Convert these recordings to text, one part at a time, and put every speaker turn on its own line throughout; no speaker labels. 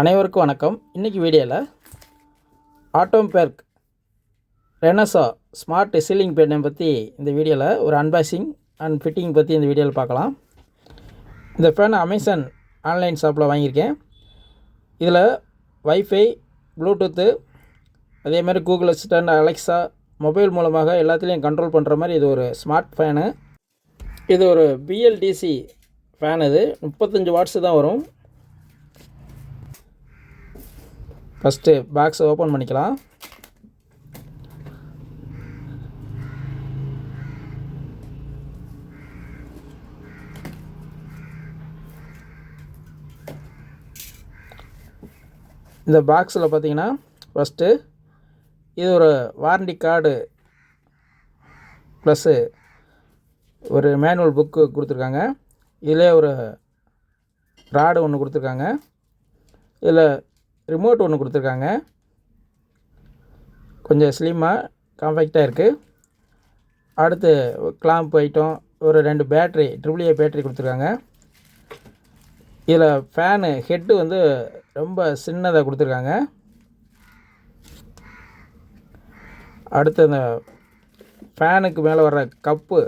அனைவருக்கும் வணக்கம். இன்றைக்கி வீடியோவில் ஆட்டோம்பேர்க் ரெனசா ஸ்மார்ட் சீலிங் பேனை பற்றி இந்த வீடியோவில் ஒரு அன்பாக்சிங் அண்ட் ஃபிட்டிங் பற்றி இந்த வீடியோவில் பார்க்கலாம். இந்த ஃபேன் அமேசான் ஆன்லைன் ஷாப்பில் வாங்கியிருக்கேன். இதில் வைஃபை ப்ளூடூத்து அதே மாதிரி கூகுள் அசிஸ்டன்ட் அலெக்ஸா மொபைல் மூலமாக எல்லாத்துலேயும் கண்ட்ரோல் பண்ணுற மாதிரி இது ஒரு ஸ்மார்ட் ஃபேனு இது ஒரு பிஎல்டிசி ஃபேன் இது. முப்பத்தஞ்சு வாட்ஸு தான் வரும். ஃபஸ்ட்டு பாக்ஸை ஓப்பன் பண்ணிக்கலாம். இந்த பாக்ஸில் பார்த்தீங்கன்னா ஃபஸ்ட்டு இது ஒரு வாரண்டி கார்டு ப்ளஸ்ஸு ஒரு மேனுவல் புக்கு கொடுத்துருக்காங்க. இதிலே ஒரு ராடு ஒன்று கொடுத்துருக்காங்க. இதில் ரிமோட் ஒன்று கொடுத்துருக்காங்க. கொஞ்சம் ஸ்லிம்மாக காம்பேக்டாக இருக்குது அடுத்து கிளாம்ப் ஐட்டம் ஒரு ரெண்டு பேட்ரி ட்ரிபிள்ஏ பேட்ரி கொடுத்துருக்காங்க. இதில் ஃபேனு ஹெட்டு வந்து ரொம்ப சின்னதாக கொடுத்துருக்காங்க. அடுத்து அந்த ஃபேனுக்கு மேலே வர்ற கப்பு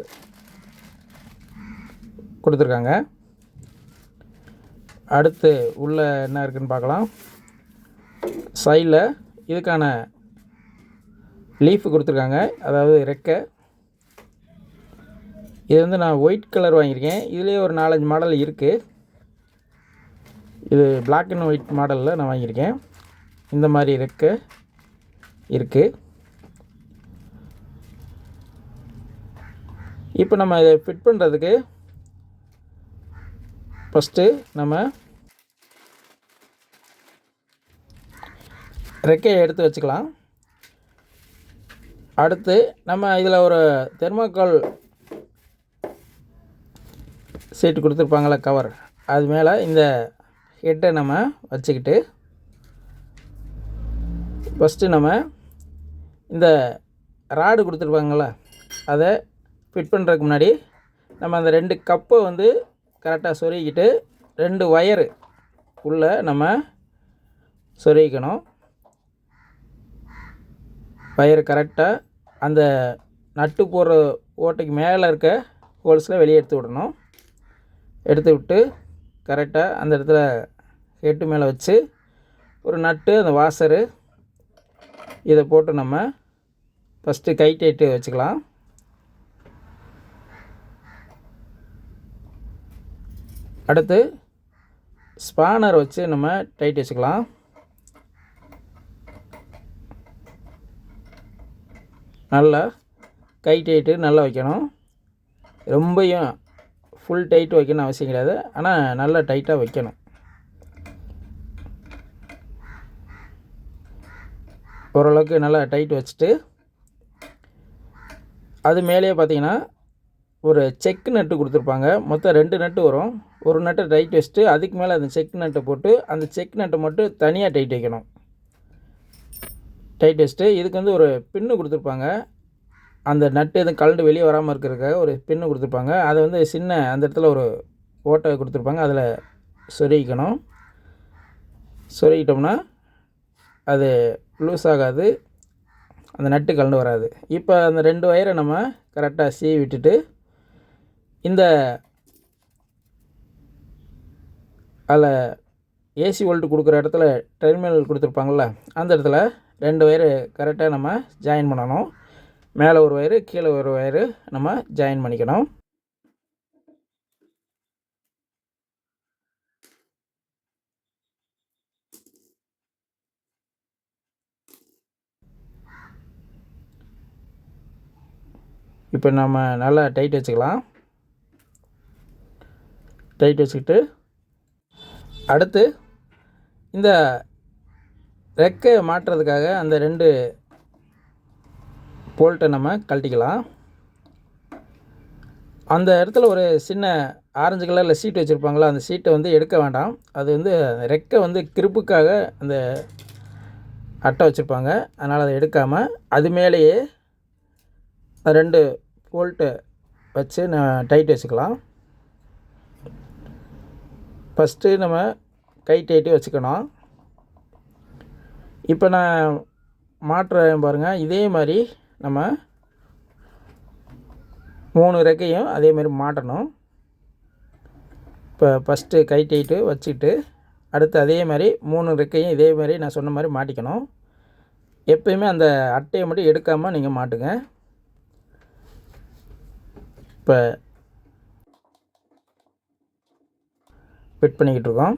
கொடுத்துருக்காங்க. அடுத்து உள்ளே என்ன இருக்குன்னு பார்க்கலாம். சைடில் இதுக்கான லீஃப் கொடுத்துருக்காங்க. அதாவது ரெக்கை. இது வந்து நான் ஒயிட் கலர் வாங்கியிருக்கேன். இதுலேயே ஒரு நாலஞ்சு மாடல் இருக்குது இது பிளாக் அண்ட் ஒயிட் மாடலில் நான் வாங்கியிருக்கேன். இந்த மாதிரி ரெக்கை இருக்குது இப்போ நம்ம இதை ஃபிட் பண்ணுறதுக்கு ஃபஸ்ட்டு நம்ம ரெக்கையை எடுத்து வச்சுக்கலாம். அடுத்து நம்ம இதில் ஒரு தெர்மோக்கால் சீட்டு கொடுத்துருப்பாங்களே கவர். அது மேலே இந்த ஹெட்டை நம்ம வச்சுக்கிட்டு ஃபஸ்ட்டு நம்ம இந்த ராடு கொடுத்துருப்பாங்கள அதை ஃபிட் பண்ணுறதுக்கு முன்னாடி நம்ம அந்த ரெண்டு கப்பை வந்து கரெக்டாக சொருகிக்கிட்டு ரெண்டு ஒயரு உள்ளே நம்ம சொருகிக்கணும். வயர் கரெக்டாக அந்த நட்டு போடுற ஓட்டைக்கு மேலே இருக்க ஹோல்ஸில் வெளியே எடுத்து விடணும். எடுத்து விட்டு கரெக்டாக அந்த இடத்துல ஹெட்டு மேலே வச்சு ஒரு நட்டு அந்த வாசரு இதை போட்டு நம்ம ஃபஸ்ட்டு கை டைட்டு வச்சுக்கலாம். அடுத்து ஸ்பானர் வச்சு நம்ம டைட் வச்சுக்கலாம். நல்லா கை டைட்டு நல்லா வைக்கணும். ரொம்பையும் ஃபுல் டைட் வைக்கணும் அவசியம் கிடையாது. ஆனால் நல்லா டைட்டாக வைக்கணும். ஓரளவுக்கு நல்லா டைட் வச்சுட்டு அது மேலேயே பார்த்தீங்கன்னா ஒரு செக் நட்டு கொடுத்துருப்பாங்க. மொத்தம் ரெண்டு நட்டு வரும். ஒரு நட்டை டைட் வச்சுட்டு அதுக்கு மேலே அந்த செக் நட்டை போட்டு அந்த செக் நட்டை மட்டும் தனியாக டைட் வைக்கணும். Tight test. இதுக்கு வந்து ஒரு பின்னு கொடுத்துருப்பாங்க. அந்த நட்டு எதுவும் கலண்டு வெளியே வராமல் இருக்கிறதுக்காக ஒரு பின்னு கொடுத்துருப்பாங்க. அதை வந்து சின்ன அந்த இடத்துல ஒரு ஓட்டை கொடுத்துருப்பாங்க. அதில் சொருகிக்கணும். சொருகிட்டோம்னா அது லூஸ் ஆகாது அந்த நட்டு கலண்டு வராது. இப்போ அந்த ரெண்டு ஒயரை நம்ம கரெக்டாக சீவி விட்டுட்டு இந்த அதில் ஏசி வோல்ட் கொடுக்குற இடத்துல டெர்மினல் கொடுத்துருப்பாங்கள்ல அந்த இடத்துல ரெண்டு ஒயரு கரெக்டாக நம்ம ஜாயின் பண்ணணும். மேலே ஒரு ஒயரு கீழே ஒரு ஒயரு நம்ம ஜாயின் பண்ணிக்கணும். இப்போ நம்ம நல்லா டைட் வச்சுக்கலாம். டைட் வச்சுக்கிட்டு அடுத்து இந்த ரெக்கை மாட்டுறதுக்காக அந்த ரெண்டு போல்ட்டை நம்ம கழட்டிக்கலாம். அந்த இடத்துல ஒரு சின்ன ஆரஞ்சு கலரில் சீட் வச்சுருப்பாங்களா அந்த சீட்டை வந்து எடுக்க வேண்டாம். அது வந்து ரெக்கை வந்து கிருப்புக்காக அந்த அட்டை வச்சுருப்பாங்க. அதனால் அதை எடுக்காமல் அது மேலேயே ரெண்டு போல்ட்டு வச்சு நான் டைட் வச்சுக்கலாம். ஃபஸ்ட்டு நம்ம கை டைட்டு வச்சுக்கணும். இப்போ நான் மாற்றுறேன் பாருங்கள் இதே மாதிரி நம்ம மூணு ரெக்கையும் அதே மாதிரி மாட்டணும். இப்போ ஃபஸ்ட்டு கை வச்சுட்டு அடுத்து அதே மாதிரி மூணு ரெக்கையும் இதே மாதிரி நான் சொன்ன மாதிரி மாட்டிக்கணும். எப்பயுமே அந்த அட்டையை மட்டும் எடுக்காமல் நீங்கள் மாட்டுங்க. இப்போ ஃபிட் பண்ணிக்கிட்டு இருக்கோம்.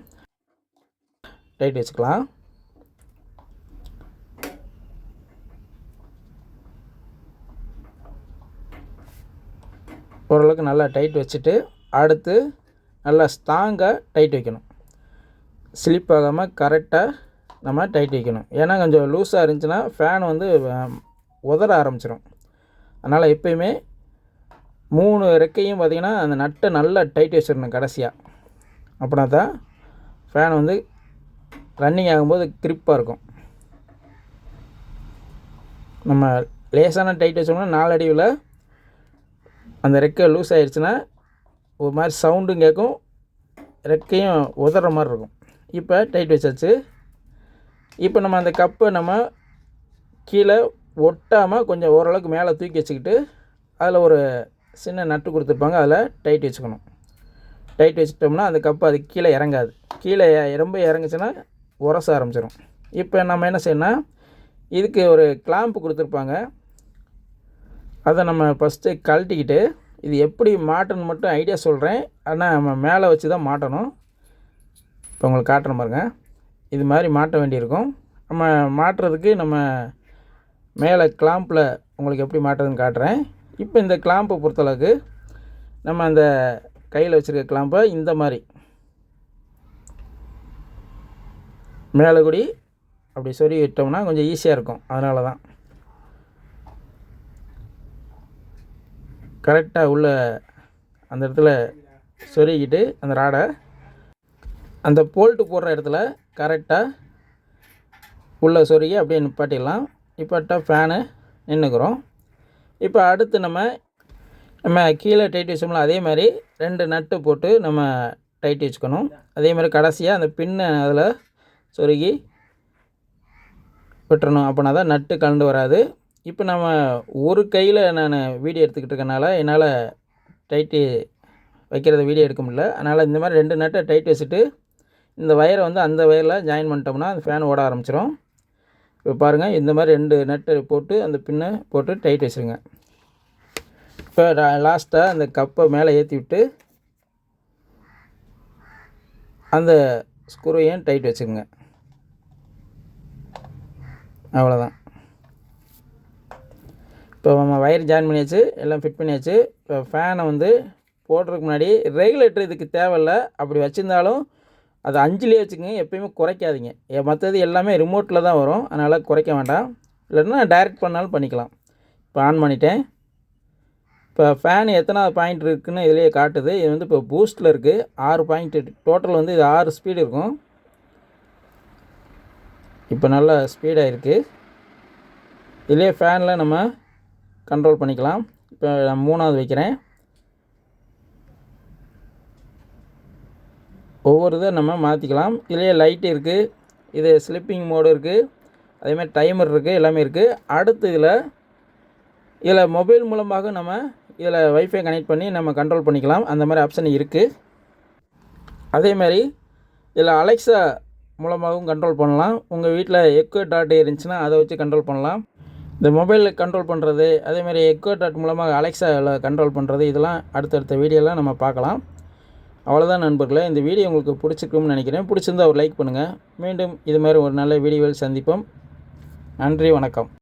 டைட் வச்சுக்கலாம். ஓரளவுக்கு நல்லா டைட் வச்சுட்டு அடுத்து நல்லா ஸ்ட்ராங்காக டைட் வைக்கணும். ஸ்லிப் ஆகாமல் கரெக்டாக நம்ம டைட் வைக்கணும். ஏன்னா கொஞ்சம் லூஸாக இருந்துச்சுன்னா ஃபேன் வந்து உதற ஆரம்பிச்சிடும் அதனால் எப்பயுமே மூணு ரெக்கையும் பார்த்திங்கன்னா அந்த நட்டை நல்லா டைட் வச்சிடணும் கடைசியாக அப்படின்னா தான் ஃபேன் வந்து ரன்னிங் ஆகும்போது க்ரிப்பாக இருக்கும். நம்ம லேசான டைட் வச்சோம்னா நாலடிவில் அந்த ரெக்கை லூஸ் ஆயிடுச்சுன்னா ஒரு மாதிரி சவுண்டும் கேட்கும் ரெக்கையும் உதற மாதிரி இருக்கும். இப்போ டைட் வச்சாச்சு. இப்போ நம்ம அந்த கப்பை நம்ம கீழே ஒட்டாமல் கொஞ்சம் ஓரளவுக்கு மேலே தூக்கி வச்சுக்கிட்டு அதில் ஒரு சின்ன நட்டு கொடுத்துருப்பாங்க அதில் டைட் வச்சுக்கணும். டைட் வச்சுட்டோம்னா அந்த கப்பு அது கீழே இறங்காது. கீழே ரொம்ப இறங்குச்சுன்னா உரச ஆரம்பிச்சிடும் இப்போ நம்ம என்ன செய்யணும்னா இதுக்கு ஒரு கிளாம்பு கொடுத்துருப்பாங்க. அதை நம்ம ஃபஸ்ட்டு கழட்டிக்கிட்டு இது எப்படி மாட்டணும்னு மட்டும் ஐடியா சொல்கிறேன் ஆனால் நம்ம மேலே வச்சு தான் மாட்டணும். இப்போ உங்களுக்கு காட்டுறேன் பாருங்க. இது மாதிரி மாட்ட வேண்டியிருக்கும். நம்ம மாட்டுறதுக்கு நம்ம மேலே கிளாம்பில் உங்களுக்கு எப்படி மாட்டுறதுன்னு காட்டுறேன். இப்போ இந்த கிளாம்பை பொறுத்தளவுக்கு நம்ம அந்த கையில் வச்சுருக்க கிளாம்பை இந்த மாதிரி. மேலே கூடி அப்படி சொல்லி விட்டோம்னா கொஞ்சம் ஈஸியாக இருக்கும். அதனால தான் கரெக்டாக உள்ள அந்த இடத்துல சொருகிட்டு அந்த ராடை அந்த போல்ட்டு போடுற இடத்துல கரெக்டாக உள்ளே சொருகி அப்படியே நிப்பாட்டிடலாம். நிப்பாட்டா ஃபேனு நின்றுக்குறோம் இப்போ அடுத்து நம்ம நம்ம கீழே டைட் வச்சோம்ல அதே மாதிரி ரெண்டு நட்டு போட்டு நம்ம டைட் வச்சுக்கணும். அதே மாதிரி கடைசியாக அந்த பின்னை அதில் சொருகி விட்டுறணும். அப்படின்னா தான் நட்டு கலந்து வராது. இப்போ நம்ம ஒரு கையில் நான் வீடியோ எடுத்துக்கிட்டு இருக்கனால என்னால் டைட்டு வைக்கிறத வீடியோ எடுக்க முடியல. அதனால் இந்த மாதிரி ரெண்டு நட்டை டைட் வச்சுட்டு இந்த வயரை வந்து அந்த வயரில் ஜாயின் பண்ணிட்டோம்னா அந்த ஃபேன் ஓட ஆரம்பிச்சிடும் இப்போ பாருங்கள் இந்த மாதிரி ரெண்டு நட்டு போட்டு அந்த பின்னை போட்டு டைட் வச்சுருங்க. இப்போ லாஸ்ட்டாக அந்த கப்பை மேலே ஏற்றி விட்டு அந்த ஸ்க்ரூவையும் டைட் வச்சுக்கோங்க அவ்வளோதான் இப்போ நம்ம வயர் ஜாயின் பண்ணியாச்சு எல்லாம் ஃபிட் பண்ணியாச்சு. இப்போ ஃபேனை வந்து போடுறதுக்கு முன்னாடி ரெகுலேட்டர் இதுக்கு தேவையில்ல. அப்படி வச்சுருந்தாலும் அது அஞ்சுலேயே வச்சுக்கோங்க எப்பயுமே குறைக்காதீங்க. மற்றது எல்லாமே ரிமோட்டில் தான் வரும். அதனால் குறைக்க வேண்டாம். இல்லைன்னா டைரக்ட் பண்ணாலும் பண்ணிக்கலாம். இப்போ ஆன் பண்ணிட்டேன். இப்போ ஃபேன் எத்தனாவது பாயிண்ட் இருக்குதுன்னு இதுலேயே காட்டுது. இது வந்து இப்போ பூஸ்ட்டில் இருக்குது ஆறு பாயிண்ட் டோட்டல் வந்து இது ஆறு ஸ்பீடு இருக்கும். இப்போ நல்லா ஸ்பீடாக இருக்குது இதுலேயே ஃபேனில் நம்ம கண்ட்ரோல் பண்ணிக்கலாம். இப்போ நான் மூணாவது வைக்கிறேன். ஒவ்வொரு இதை நம்ம மாற்றிக்கலாம் இதுலேயே லைட் இருக்குது இது ஸ்லிப்பிங் மோடு இருக்குது அதேமாதிரி டைமர் இருக்குது எல்லாமே இருக்குது அடுத்து இதில் இதில் மொபைல் மூலமாக நம்ம இதில் வைஃபை கனெக்ட் பண்ணி நம்ம கண்ட்ரோல் பண்ணிக்கலாம். அந்த மாதிரி ஆப்ஷன் இருக்குது அதே மாதிரி இதில் அலெக்ஸா மூலமாகவும் கண்ட்ரோல் பண்ணலாம். உங்கள் வீட்டில் எக்கோ டாட் இருந்துச்சுன்னா அதை வச்சு கண்ட்ரோல் பண்ணலாம். இந்த மொபைலில் கண்ட்ரோல் பண்ணுறது அதேமாதிரி எக்கோ டாட் மூலமாக அலெக்ஸாவில் கண்ட்ரோல் பண்ணுறது இதெல்லாம் அடுத்தடுத்த வீடியோலாம் நம்ம பார்க்கலாம். அவ்வளோதான் நண்பர்களே இந்த வீடியோ உங்களுக்கு பிடிச்சிருக்கும்னு நினைக்கிறேன். பிடிச்சிருந்தா ஒரு லைக் பண்ணுங்கள் மீண்டும் இது மாதிரி ஒரு நல்ல வீடியோவில் சந்திப்போம். நன்றி வணக்கம்.